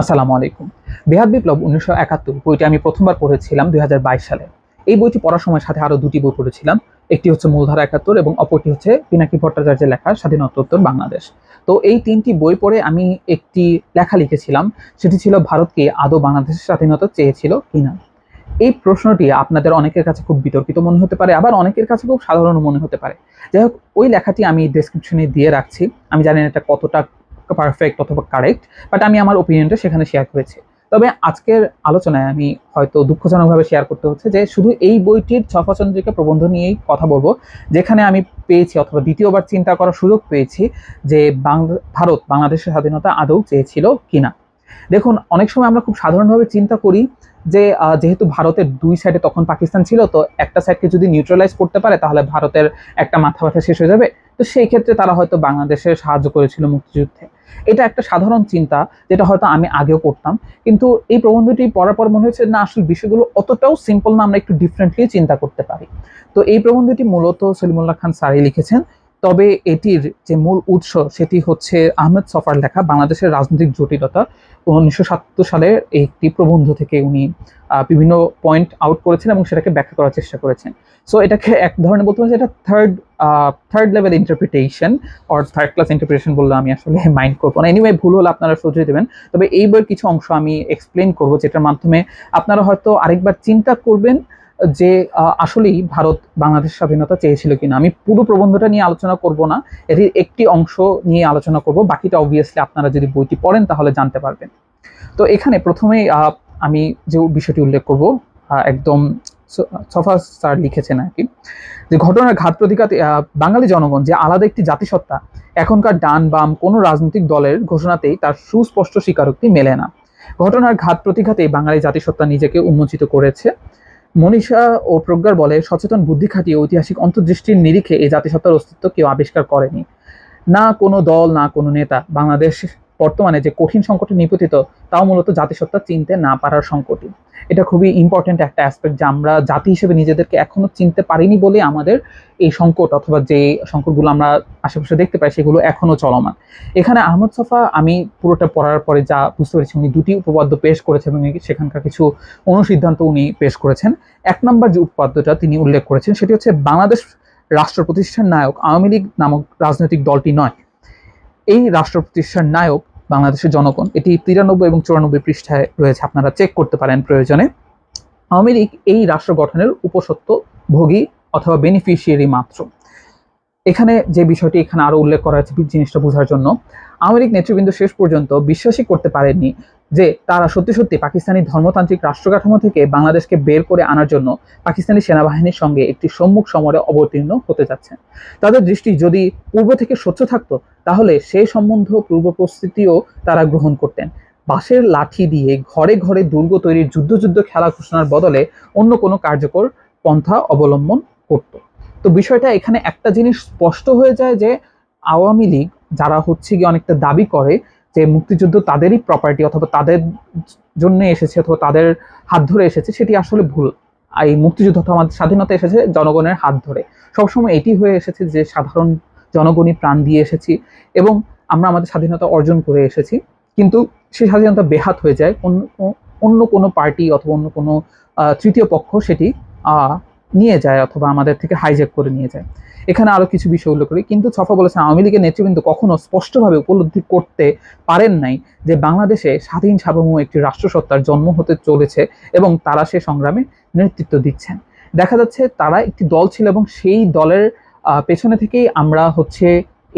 আসসালামু আলাইকুম। বেহাদ বিপ্লব উনিশশো একাত্তর বইটি আমি প্রথমবার পড়েছিলাম দু হাজার বাইশ সালে। এই বইটি পড়ার সময় সাথে আরও দুটি বই পড়েছিলাম। একটি হচ্ছে মূলধারা একাত্তর এবং অপরটি হচ্ছে পিনাকি ভট্টাচার্যের লেখা স্বাধীনতোত্তর বাংলাদেশ। তো এই তিনটি বই পড়ে আমি একটি লেখা লিখেছিলাম, সেটি ছিল ভারতকে আদৌ বাংলাদেশের স্বাধীনতা চেয়েছিল কিনা। এই প্রশ্নটি আপনাদের অনেকের কাছে খুব বিতর্কিত মনে হতে পারে, আবার অনেকের কাছে খুব সাধারণ মনে হতে পারে। যাই হোক, ওই লেখাটি আমি ডেসক্রিপশনে দিয়ে রাখছি। আমি জানি না এটা কতটা পারফেক্ট অথবা কারেক্ট বাট আমি আমার ওপিনিয়নটা সেখানে শেয়ার করেছি। তবে আজকের আলোচনায় আমি হয়তো দুঃখজনকভাবে শেয়ার করতে হচ্ছে যে শুধু এই বইটির ছফাচন্দ্রিকা প্রবন্ধ নিয়েই কথা বলব, যেখানে আমি পেয়েছি অথবা দ্বিতীয়বার চিন্তা করার সুযোগ পেয়েছি যে বাংলা ভারত বাংলাদেশের স্বাধীনতা আদৌ চেয়েছিল কিনা। দেখুন, অনেক সময় আমরা খুব সাধারণভাবে চিন্তা করি যে যেহেতু ভারতের দুই সাইডে তখন পাকিস্তান ছিল, তো একটা সাইডকে যদি নিউট্রালাইজ করতে পারে, তাহলে ভারতের একটা মাথা ব্যথা শেষ হয়ে যাবে। তো সেই ক্ষেত্রে তারা হয়তো বাংলাদেশের সাহায্য করেছিল মুক্তিযুদ্ধে। এটা একটা সাধারণ চিন্তা, যেটা হয়তো আমি আগেও করতাম। কিন্তু এই প্রবন্ধটি পড়ার পর মনে হয়েছে, না, আসলে বিষয়গুলো অতটাও সিম্পল না, আমরা একটু ডিফারেন্টলি চিন্তা করতে পারি। তো এই প্রবন্ধটি মূলত সলিমুল্লাহ খান সারি লিখেছেন। তবে এটির যে মূল উৎস, সেটি হচ্ছে আহমেদ সফার লেখা, বাংলাদেশের রাজনৈতিক জটিলতা। উনিশশো সাতাত্তর সালের একটি প্রবন্ধ থেকে উনি বিভিন্ন পয়েন্ট আউট করেছেন এবং সেটাকে ব্যাখ্যা করার চেষ্টা করেছেন। সো এটাকে এক ধরনের বলতে পারছি এটা third third level interpretation or third class interpretation বললে আমি আসলে মাইন্ড করব না। এনিওয়ে ভুল হলে আপনারা শুধরে দেবেন তবে এইবার কিছু অংশ আমি এক্সপ্লেন করব যেটার মাধ্যমে আপনারা হয়তো আরেকবার চিন্তা করবেন যে আসলেই ভারত বাংলাদেশ স্বাধীনতা চেয়েছিল কিনা। আমি পুরো প্রবন্ধটা নিয়ে আলোচনা করব না। এটির একটি অংশ নিয়ে আলোচনা করব। বাকিটা অবভিয়াসলি আপনারা যদি বইটি পড়েন তাহলে জানতে পারবেন। তো এখানে প্রথমেই আমি যে বিষয়টি উল্লেখ করব একদম সফা স্যার লিখেছেন আর কি, যে ঘটনার ঘাত প্রতিঘাত বাঙালি জনগণ যে আলাদা একটি জাতিসত্তা, এখনকার ডান বাম কোনো রাজনৈতিক দলের ঘোষণাতেই তার সুস্পষ্ট স্বীকারোক্তি মেলে না। ঘটনার ঘাত প্রতিঘাতেই বাঙালি জাতিসত্তা নিজেকে উন্মোচিত করেছে। মনীষা ও প্রজ্ঞার বলে সচেতন বুদ্ধি খাটিয়ে ঐতিহাসিক অন্তর্দৃষ্টির নিরিখে এই জাতিসত্তার অস্তিত্ব কেউ আবিষ্কার করেনি। না কোনো দল, না কোনো নেতা, বাংলাদেশ বর্তমানে যে কঠিন সংকটে নিপতিত, তাও মূলত জাতিসত্তা চিনতে না পারার সংকটই। এটা খুবই ইম্পর্টেন্ট একটা অ্যাসপেক্ট যে আমরা জাতি হিসেবে নিজেদেরকে এখনও চিনতে পারিনি বলে আমাদের এই সংকট অথবা যে সংকটগুলো আমরা আশেপাশে দেখতে পাই, সেগুলো এখনও চলমান। এখানে আহমদ সফা, আমি পুরোটা পড়ার পরে যা বুঝতে পেরেছি, উনি দুটি উপপাদ্য পেশ করেছেন এবং সেখানকার কিছু অনুসিদ্ধান্ত উনি পেশ করেছেন। এক নম্বর যে উপপাদ্যটা তিনি উল্লেখ করেছেন, সেটি হচ্ছে বাংলাদেশ রাষ্ট্র প্রতিষ্ঠার নায়ক আওয়ামী লীগ নামক রাজনৈতিক দলটি নয়। এই রাষ্ট্র প্রতিষ্ঠার নায়ক বাংলাদেশের জনগণ। এটি তিরানব্বই এবং চুরানব্বই পৃষ্ঠায় রয়েছে, আপনারা চেক করতে পারেন প্রয়োজনে। আওয়ামী লীগ এই রাষ্ট্র গঠনের উপসত্ত্ব ভোগী অথবা বেনিফিশিয়ারি মাত্র। এখানে যে বিষয়টি এখানে আরও উল্লেখ করা হয়েছে জিনিসটা বোঝার জন্য। আওয়ামী লীগ নেতৃবৃন্দ শেষ পর্যন্ত বিশ্বাসই করতে পারেননি যে তারা সত্যি সত্যি পাকিস্তানি ধর্মতান্ত্রিক রাষ্ট্রকাঠামো থেকে বাংলাদেশকে বের করে আনার জন্য পাকিস্তানি সেনাবাহিনীর সঙ্গে একটি সম্মুখ সমরে অবতীর্ণ হতে যাচ্ছেন। তাদের দৃষ্টি যদি পূর্ব থেকে স্বচ্ছ থাকতো, তাহলে সেই সম্বন্ধ পূর্ব প্রস্তুতিও তারা গ্রহণ করতেন। বাঁশের লাঠি দিয়ে ঘরে ঘরে দুর্গ তৈরির যুদ্ধ যুদ্ধ খেলা ঘোষণার বদলে অন্য কোনো কার্যকর পন্থা অবলম্বন করত। তো বিষয়টা এখানে একটা জিনিস স্পষ্ট হয়ে যায় যে আওয়ামী লীগ যারা হচ্ছে গিয়ে অনেকটা দাবি করে যে মুক্তিযুদ্ধ তাদেরই প্রপার্টি অথবা তাদের জন্য এসেছে অথবা তাদের হাত ধরে এসেছে, সেটি আসলে ভুল। এই মুক্তিযুদ্ধ অথবা আমাদের স্বাধীনতা এসেছে জনগণের হাত ধরে। সবসময় এটি হয়ে এসেছে যে সাধারণ জনগণই প্রাণ দিয়ে এসেছি এবং আমরা আমাদের স্বাধীনতা অর্জন করে এসেছি। কিন্তু সেই স্বাধীনতা বেহাত হয়ে যায়, অন্য অন্য কোনো পার্টি অথবা অন্য কোনো তৃতীয় পক্ষ সেটি নিয়ে যায় অথবা আমাদের থেকে হাইজ্যাক করে নিয়ে যায়। এখানে আরও কিছু বিষয় উল্লেখ করি। কিন্তু ছফা বলেছেন আওয়ামী লীগের নেতৃবৃন্দ কখনো স্পষ্টভাবে উপলব্ধি করতে পারেন নাই যে বাংলাদেশে স্বাধীন সার্বভৌম একটি রাষ্ট্রসত্তার জন্ম হতে চলেছে এবং তারা সে সংগ্রামে নেতৃত্ব দিচ্ছেন। দেখা যাচ্ছে তারা একটি দল ছিল এবং সেই দলের পেছনে থেকেই আমরা হচ্ছে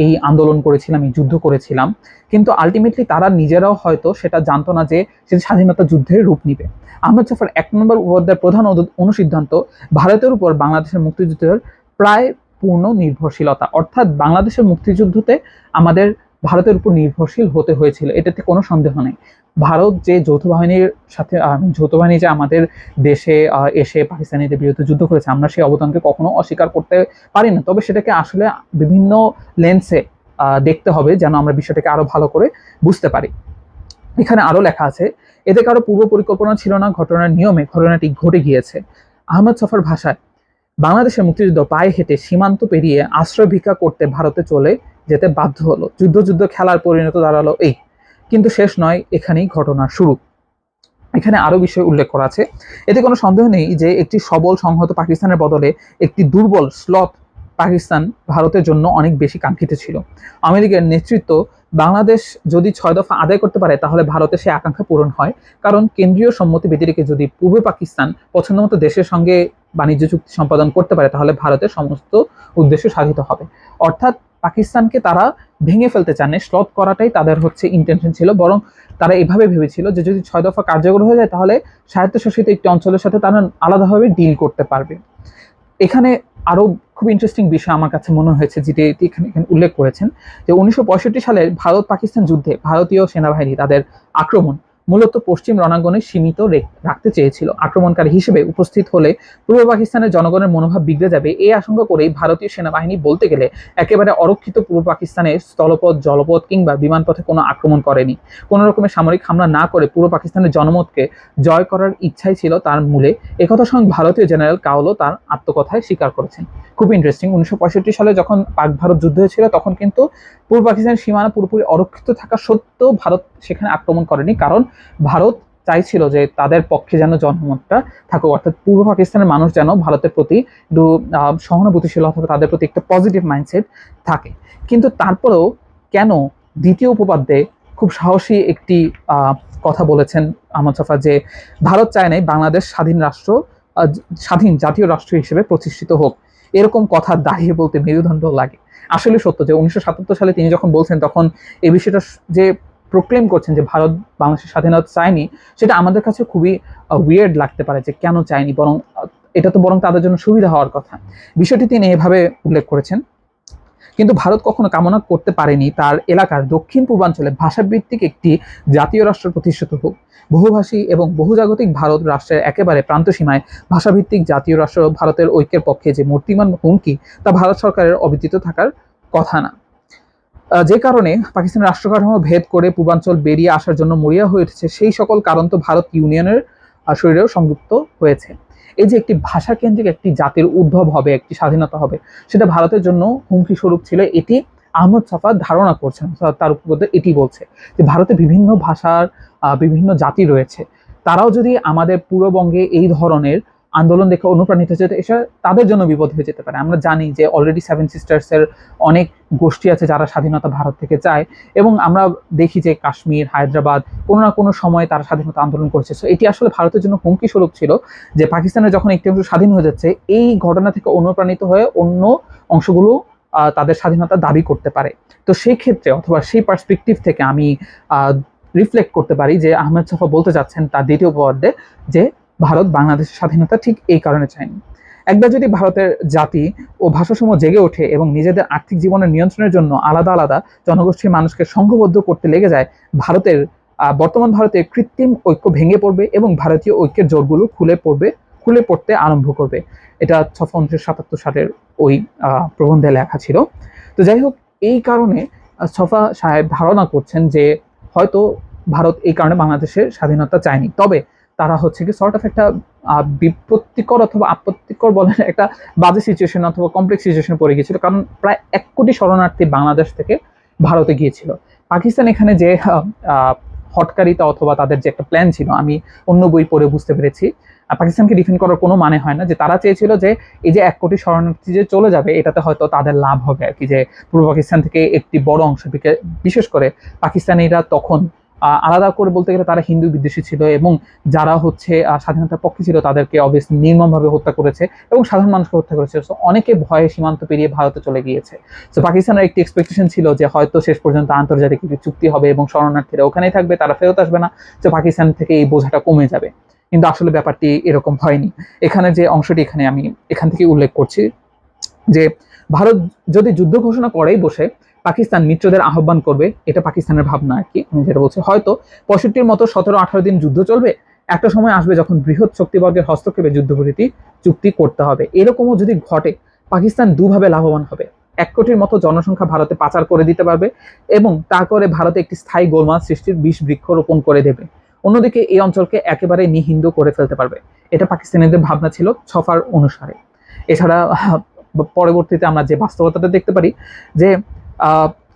এই আন্দোলন করেছিলাম, এই যুদ্ধ করেছিলাম। কিন্তু আলটিমেটলি তারা নিজেরাও হয়তো সেটা জানতো না যে সেটা স্বাধীনতা যুদ্ধের রূপ নিবে। আহমেদ জাফর এক নম্বর উপাধ্যায়ের প্রধান অনুসিদ্ধান্ত, ভারতের উপর বাংলাদেশের মুক্তিযুদ্ধের প্রায় পূর্ণ নির্ভরশীলতা। অর্থাৎ বাংলাদেশের মুক্তিযুদ্ধতে আমাদের ভারতের উপর নির্ভরশীল হতে হয়েছিল, এটাতে কোনো সন্দেহ নেই। ভারত যে যৌথ বাহিনীর সাথে যৌথ বাহিনী যে আমাদের দেশে এসে পাকিস্তানিদের বিরুদ্ধে যুদ্ধ করেছে, আমরা সেই অবদানকে কখনো অস্বীকার করতে পারি না। তবে সেটাকে আসলে বিভিন্ন লেন্সে দেখতে হবে যেন আমরা বিষয়টাকে আরও ভালো করে বুঝতে পারি। এখানে আরও লেখা আছে এতে কারও পূর্ব পরিকল্পনা ছিল না, ঘটনার নিয়মে ঘটনাটি ঘটে গিয়েছে। আহমদ সফর ভাষায় বাংলাদেশের মুক্তিযুদ্ধ পায়ে হেঁটে সীমান্ত পেরিয়ে আশ্রয় ভিক্ষা করতে ভারতে চলে যেতে বাধ্য হলো। যুদ্ধ যুদ্ধ খেলার পরিণত দাঁড়াল এই। কিন্তু শেষ নয়, এখানেই ঘটনার শুরু। এখানে আরও বিষয় উল্লেখ করা আছে। এতে কোনো সন্দেহ নেই যে একটি সবল সংহত পাকিস্তানের বদলে একটি দুর্বল স্লথ পাকিস্তান ভারতের জন্য অনেক বেশি কাঙ্ক্ষিত ছিল। আমেরিকার নেতৃত্ব, বাংলাদেশ যদি ছয় দফা আদায় করতে পারে, তাহলে ভারতের সেই আকাঙ্ক্ষা পূরণ হয়। কারণ কেন্দ্রীয় সম্মতি ব্যতিরেকে যদি পূর্ব পাকিস্তান পছন্দমতো দেশের সঙ্গে বাণিজ্য চুক্তি সম্পাদন করতে পারে, তাহলে ভারতের সমস্ত উদ্দেশ্য সাধিত হবে। অর্থাৎ পাকিস্তানকে তারা ভেঙে ফেলতে চান স্লথ করাটাই তাদের হচ্ছে ইন্টেনশন ছিল, বরং তারা এভাবে ভেবেছিল যে যদি ছয় দফা কার্যকর হয়ে যায়, তাহলে স্বায়ত্তশাসিত একটি অঞ্চলের সাথে তারা আলাদাভাবে ডিল করতে পারবে। এখানে আরও খুব ইন্টারেস্টিং বিষয় আমার কাছে মনে হয়েছে, যেটি এখানে এখানে উল্লেখ করেছেন, যে উনিশশো সালের ভারত পাকিস্তান যুদ্ধে ভারতীয় সেনাবাহিনী তাদের আক্রমণ মূলত পশ্চিম রণাঙ্গনে সীমিত রেখ- রাখতে চেয়েছিল। আক্রমণকারী হিসেবে উপস্থিত হলে পূর্ব পাকিস্তানের জনগণের মনোভাব বিগড়ে যাবে। এই আশঙ্কা করেই ভারতীয় সেনাবাহিনী বলতে গেলে একেবারে অরক্ষিত পূর্ব পাকিস্তানের স্থলপথ, জলপথ কিংবা বিমানপথে কোনো আক্রমণ করেনি। কোনো রকমের সামরিক হামলা না করে পূর্ব পাকিস্তানের জনমতকে জয় করার ইচ্ছাই ছিল তার মূলে। একথা স্বয়ং ভারতীয় জেনারেল কাওলো তার আত্মকথায় স্বীকার করেছেন। খুব ইন্টারেস্টিং উনিশশো পঁয়ষট্টি সালে যখন পাক ভারত যুদ্ধ হয়েছিল, তখন কিন্তু পূর্ব পাকিস্তানের সীমানা পুরোপুরি অরক্ষিত থাকা সত্ত্বেও ভারত সেখানে আক্রমণ করেনি। কারণ ভারত চাইছিল যে তাদের পক্ষে যেন জনমতটা থাকুক, অর্থাৎ পূর্ব পাকিস্তানের মানুষ যেন ভারতের প্রতি একটু সহানুভূতিশীল অথবা তাদের প্রতি একটা পজিটিভ মাইন্ডসেট থাকে। কিন্তু তারপরেও কেন দ্বিতীয় উপপাদ্যে খুব সাহসী একটি কথা বলেছেন আহমদ সাফা যে ভারত চায় নাই বাংলাদেশ স্বাধীন রাষ্ট্র স্বাধীন জাতীয় রাষ্ট্র হিসেবে প্রতিষ্ঠিত হোক। এরকম কথা দাঁড়িয়ে বলতে মেরুদণ্ড লাগে। আসলে সত্য যে উনিশশো সাতাত্তর সালে তিনি যখন বলছেন, তখন এই বিষয়টা যে প্রোক্লেম করছেন যে ভারত, বাংলাদেশের স্বাধীনতা চায়নি, সেটা আমাদের কাছে খুবই উইয়ার্ড লাগতে পারে যে কেন চায়নি, বরং এটা তো বরং তাদের জন্য সুবিধা হওয়ার কথা। বিষয়টি তিনি এভাবে উল্লেখ করেছেন। কিন্তু ভারত কখনো কামনা করতে পারেনি তার এলাকার দক্ষিণ পূর্বাঞ্চলে ভাষাভিত্তিক একটি জাতীয় রাষ্ট্র প্রতিষ্ঠিত হোক। বহুভাষী এবং বহুজাগতিক ভারত রাষ্ট্রের একেবারে প্রান্তসীমায় ভাষাভিত্তিক জাতীয় রাষ্ট্র ভারতের ঐক্যের পক্ষে যে মূর্তিমান হুমকি তা ভারত সরকারের অবিদিত থাকার কথা না। যে কারণে পাকিস্তানের রাষ্ট্রকাঠামো ভেদ করে পূর্বাঞ্চল বেরিয়ে আসার জন্য মরিয়া হয়ে উঠেছে, সেই সকল কারণ তো ভারত ইউনিয়নের শরীরেও সংযুক্ত হয়েছে। এই যে একটি ভাষা কেন্দ্রিক একটি জাতির উদ্ভব হবে, একটি স্বাধীনতা হবে, সেটা ভারতের জন্য হুমকি স্বরূপ ছিল, এটি আহমদ সাফা ধারণা করছেন তার উপর এটি বলছে যে ভারতে বিভিন্ন ভাষার বিভিন্ন জাতি রয়েছে। তারাও যদি আমাদের পূর্ববঙ্গে এই ধরনের আন্দোলন দেখে অনুপ্রাণিত হচ্ছে তো এটা তাদের জন্য বিপদ হয়ে যেতে পারে। আমরা জানি যে অলরেডি সেভেন সিস্টার্সের অনেক গোষ্ঠী আছে যারা স্বাধীনতা ভারত থেকে চায় এবং আমরা দেখি যে কাশ্মীর, হায়দ্রাবাদ কোনো না কোনো সময় তারা স্বাধীনতা আন্দোলন করেছে। সো এটি আসলে ভারতের জন্য হুমকি স্বরূপ ছিল যে পাকিস্তানের যখন একটি অংশ স্বাধীন হয়ে যাচ্ছে, এই ঘটনা থেকে অনুপ্রাণিত হয়ে অন্য অংশগুলো তাদের স্বাধীনতা দাবি করতে পারে। তো সেই ক্ষেত্রে অথবা সেই পার্সপেক্টিভ থেকে আমি রিফ্লেক্ট করতে পারি যে আহমেদ সাফা বলতে চাচ্ছেন তার দ্বিতীয় পর্দে যে ভারত বাংলাদেশের স্বাধীনতা ঠিক এই কারণে চায়নি। একবার যদি ভারতের জাতি ও ভাষাসমূহ জেগে ওঠে এবং নিজেদের আর্থিক জীবনের নিয়ন্ত্রণের জন্য আলাদা আলাদা জনগোষ্ঠীর মানুষকে সংঘবদ্ধ করতে লেগে যায়, ভারতের বর্তমান ভারতের কৃত্রিম ঐক্য ভেঙে পড়বে এবং ভারতীয় ঐক্যের জোরগুলো খুলে পড়বে, খুলে পড়তে আরম্ভ করবে। এটা ছফা উনিশশো সাতাত্তর সালের ওই প্রবন্ধে লেখা ছিল। তো যাই হোক, এই কারণে ছফা সাহেব ধারণা করছেন যে হয়তো ভারত এই কারণে বাংলাদেশের স্বাধীনতা চায়নি। তবে তারা হচ্ছে কি সর্ট অফ একটা বিপত্তিকর অথবা আপত্তিকর বলেন একটা বাজে সিচুয়েশন অথবা কমপ্লেক্স সিচুয়েশন পড়ে গিয়েছিল। কারণ প্রায় এক কোটি শরণার্থী বাংলাদেশ থেকে ভারতে গিয়েছিল। পাকিস্তান এখানে যে হটকারিতা অথবা তাদের যে একটা প্ল্যান ছিল, আমি অন্য বই পড়ে বুঝতে পেরেছি। পাকিস্তানকে ডিফেন্ড করার কোনো মানে হয় না। যে তারা চেয়েছিল যে এই যে এক কোটি শরণার্থী যে চলে যাবে, এটাতে হয়তো তাদের লাভ হবে আর কি। যে পূর্ব পাকিস্তান থেকে একটি বড় অংশ বিশেষ করে পাকিস্তানিরা তখন আলাদা করে বলতে গেলে তারা হিন্দু বিদ্বেষী ছিল এবং যারা হচ্ছে স্বাধীনতার পক্ষে ছিল তাদেরকে অবভিয়াসলি নির্মমভাবে হত্যা করেছে এবং সাধারণ মানুষকে হত্যা করেছে। সো অনেকে ভয়ে সীমান্ত পেরিয়ে ভারতে চলে গিয়েছে। তো পাকিস্তানের একটি এক্সপেকটেশন ছিল যে হয়তো শেষ পর্যন্ত আন্তর্জাতিক একটি চুক্তি হবে এবং শরণার্থীরা ওখানেই থাকবে, তারা ফেরত আসবে না। তো পাকিস্তান থেকে এই বোঝাটা কমে যাবে। কিন্তু আসলে ব্যাপারটি এরকম হয়নি। এখানে যে অংশটি এখানে আমি এখান থেকে উল্লেখ করছি যে, ভারত যদি যুদ্ধ ঘোষণা করেই বসে পাকিস্তান মিত্রদের আহ্বান করবে, এটা পাকিস্তানের ভাবনা আর কি। আমি যেটা বলছি, হয়তো পঁয়ষট্টির মতো সতেরো আঠারো দিন যুদ্ধ চলবে, একটা সময় আসবে যখন বৃহৎ শক্তিবর্গের হস্তক্ষেপে যুদ্ধবিরতি চুক্তি করতে হবে। এরকমও যদি ঘটে, পাকিস্তান দুভাবে লাভবান হবে। এক কোটির মতো জনসংখ্যা ভারতে পাচার করে দিতে পারবে এবং তারপরে ভারতে একটি স্থায়ী গোলমাল সৃষ্টির বিষ বৃক্ষ রোপণ করে দেবে। অন্যদিকে এই অঞ্চলকে একেবারে নিহিন্দ করে ফেলতে পারবে। এটা পাকিস্তানিদের ভাবনা ছিল ছফার অনুসারে। এছাড়া, পরবর্তীতে আমরা যে বাস্তবতাটা দেখতে পারি, যে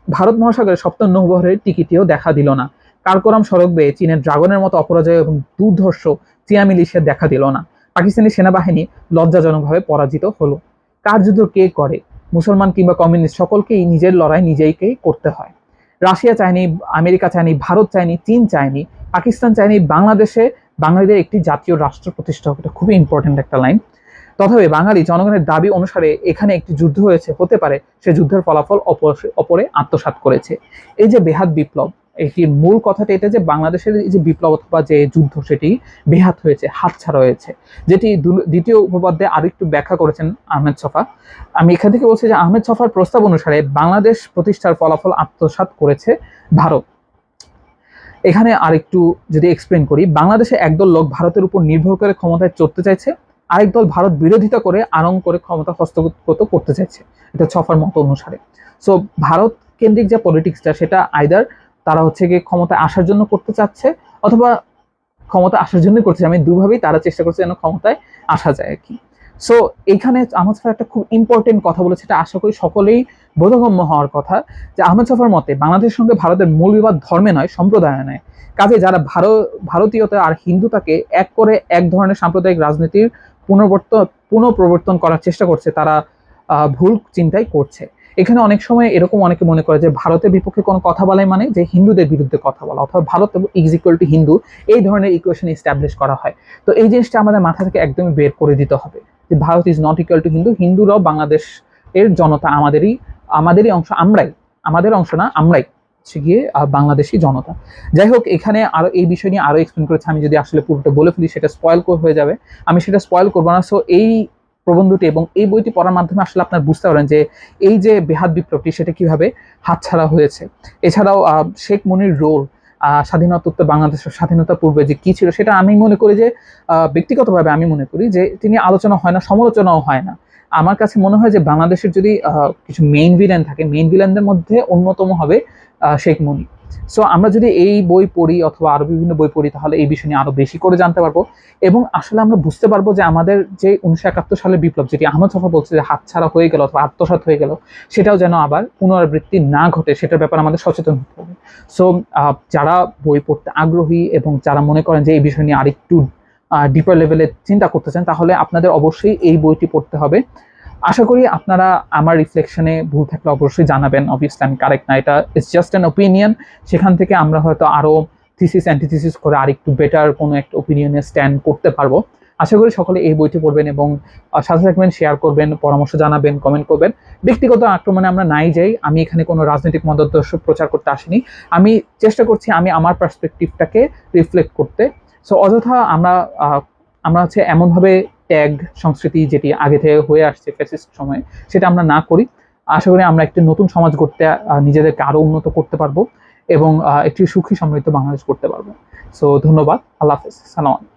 ভারত মহাসাগরের সপ্তম নৌবহরের টিকিটিও দেখা দিল না। কারকোরাম সড়ক বেয়ে চীনের ড্রাগনের মতো অপরাজয় এবং দুর্ধর্ষ চিয়া মিলিশিয়া দেখা দিল না। পাকিস্তানি সেনাবাহিনী লজ্জাজনকভাবে পরাজিত হলো। কার যুদ্ধ কে করে? মুসলমান কিংবা কমিউনিস্ট, সকলকেই নিজের লড়াই নিজেইকেই করতে হয়। রাশিয়া চায়নি, আমেরিকা চায়নি, ভারত চায়নি, চীন চায়নি, পাকিস্তান চায়নি, বাংলাদেশে বাঙালিদের একটি জাতীয় রাষ্ট্র প্রতিষ্ঠা খুবই ইম্পর্টেন্ট একটা লাইন তথাপি বাঙালি জনগণের দাবি অনুসারে এখানে একটি যুদ্ধ হয়েছে, হতে পারে সে যুদ্ধের ফলাফল অপরে আত্মসাৎ করেছে। এই যে বেহাত বিপ্লব এটির মূল কথাটা এটা যে বাংলাদেশের এই যে বিপ্লব অথবা যে যুদ্ধ, সেটি বেহাত হয়েছে, হাতছাড়া হয়েছে। যেটি দ্বিতীয় উপপাদ্যে আরেকটু ব্যাখ্যা করেছেন আহমেদ সফা আমি এখান থেকে বলছি যে আহমেদ সফার প্রস্তাব অনুসারে বাংলাদেশ প্রতিষ্ঠার ফলাফল আত্মসাৎ করেছে ভারত। এখানে আরেকটু যদি এক্সপ্লেন করি, বাংলাদেশে একদল লোক ভারতের উপর নির্ভর করে ক্ষমতায় চড়তে চাইছে আরেক দল ভারত বিরোধিতা করে আরং করে ক্ষমতা হস্তগত করতে চাইছে। এটা ছফার মত অনুসারে। সো ভারত কেন্দ্রিক যে পলিটিক্সটা সেটা আইদার তারা হচ্ছে গিয়ে ক্ষমতায় আসার জন্য করতে চাচ্ছে, অথবা ক্ষমতা আসার জন্য করছে আমি দুভাবেই তারা চেষ্টা করছে যেন ক্ষমতায় আসা যায় আর কি। সো এইখানে আহমদ সফার একটা খুব ইম্পর্টেন্ট কথা বলেছে এটা আশা করি সকলেই বোধগম্য হওয়ার কথা, যে আহমদ সফার মতে বাংলাদেশের সঙ্গে ভারতের মূল বিবাদ ধর্মে নয়, সম্প্রদায়ে নয়। কাজে যারা ভারত, ভারতীয়তা আর হিন্দুতাকে এক করে এক ধরনের সাম্প্রদায়িক রাজনীতির পুনর্বর্তন, পুনঃপ্রবর্তন করার চেষ্টা করছে, তারা ভুল চিন্তাই করছে। এখানে অনেক সময় এরকম অনেকে মনে করে যে ভারতের বিপক্ষে কোনো কথা বলাই মানে যে হিন্দুদের বিরুদ্ধে কথা বলা, অথবা Bharat is equal to Hindu, এই ধরনের ইকুয়েশন এস্টাবলিশ করা হয়। তো এই জিনিসটা আমাদের মাথা থেকে একদমই বের করে দিতে হবে যে Bharat is not equal to Hindu, হিন্দুরাও Bangladesh এর জনতা আমাদেরই আমাদেরই অংশ, আমরাই, আমাদের অংশ না, আমরাই। হচ্ছে গিয়ে বাংলাদেশি জনতা। যাই হোক, এখানে আরও এই বিষয় নিয়ে আরও এক্সপ্লেন করেছে, আমি যদি আসলে পুরোটা বলে ফেলি, সেটা স্পয়েল হয়ে যাবে। আমি সেটা স্পয়েল করব না। সো এই প্রবন্ধটি এবং এই বইটি পড়ার মাধ্যমে আসলে আপনার বুঝতে পারেন যে এই যে বেহাত বিপ্লবটি, সেটা কীভাবে হাতছাড়া হয়েছে। এছাড়াও শেখ মুনির রোল স্বাধীনতোত্তর বাংলাদেশের স্বাধীনতা পূর্বে যে কি ছিল, সেটা আমি মনে করি যে ব্যক্তিগতভাবে আমি মনে করি যে, তিনি আলোচনা হয় না, সমালোচনাও হয় না। আমার কাছে মনে হয় যে বাংলাদেশের যদি কিছু মেইন ভিলেন থাকে মেইন ভিলেনদের মধ্যে অন্যতম হবে শেখ মুনি সো আমরা যদি এই বই পড়ি অথবা আরও বিভিন্ন বই পড়ি, তাহলে এই বিষয় নিয়ে আরও বেশি করে জানতে পারব। এবং আসলে আমরা বুঝতে পারব যে আমাদের যে উনিশশো একাত্তর সালের বিপ্লব, যেটি আহমদ সফা বলছে যে হাতছাড়া হয়ে গেল অথবা আত্মসাৎ হয়ে গেল, সেটাও যেন আবার পুনরাবৃত্তি না ঘটে, সেটার ব্যাপারে আমাদের সচেতন হতে হবে। সো যারা বই পড়তে আগ্রহী এবং যারা মনে করেন যে এই বিষয় নিয়ে আরেকটু ডিপার লেভেলে চিন্তা করতে চান তাহলে আপনাদের অবশ্যই এই বইটি পড়তে হবে। আশা করি আপনারা আমার রিফ্লেকশনে ভুল থাকলে অবশ্যই জানাবেন। অবভিয়াসলি আমি কারেক্ট না, এটা ইটস জাস্ট অ্যান ওপিনিয়ন সেখান থেকে আমরা হয়তো আরও থিসিস অ্যান্টিথিসিস করে আরেকটু বেটার কোনো একটা ওপিনিয়নে স্ট্যান্ড করতে পারব। আশা করি সকলে এই বইটি পড়বেন এবং সাথে থাকবেন শেয়ার করবেন, পরামর্শ জানাবেন কমেন্ট করবেন। ব্যক্তিগত আক্রমণে আমরা নাই যাই। আমি এখানে কোনো রাজনৈতিক মতাদর্শ প্রচার করতে আসিনি। আমি চেষ্টা করছি আমি আমার পার্সপেক্টিভটাকে রিফ্লেক্ট করতে। সো অযথা আমরা আমরা হচ্ছে এমনভাবে ট্যাগ সংস্কৃতি যেটি আগে থেকে হয়ে আসছে ফ্যাসিস্ট সময়ে, সেটা আমরা না করি। আশা করি আমরা একটি নতুন সমাজ করতে নিজেদেরকে আরও উন্নত করতে পারব এবং একটি সুখী সমৃদ্ধ বাংলাদেশ করতে পারব। সো ধন্যবাদ। আল্লাহ হাফেজ। সালাম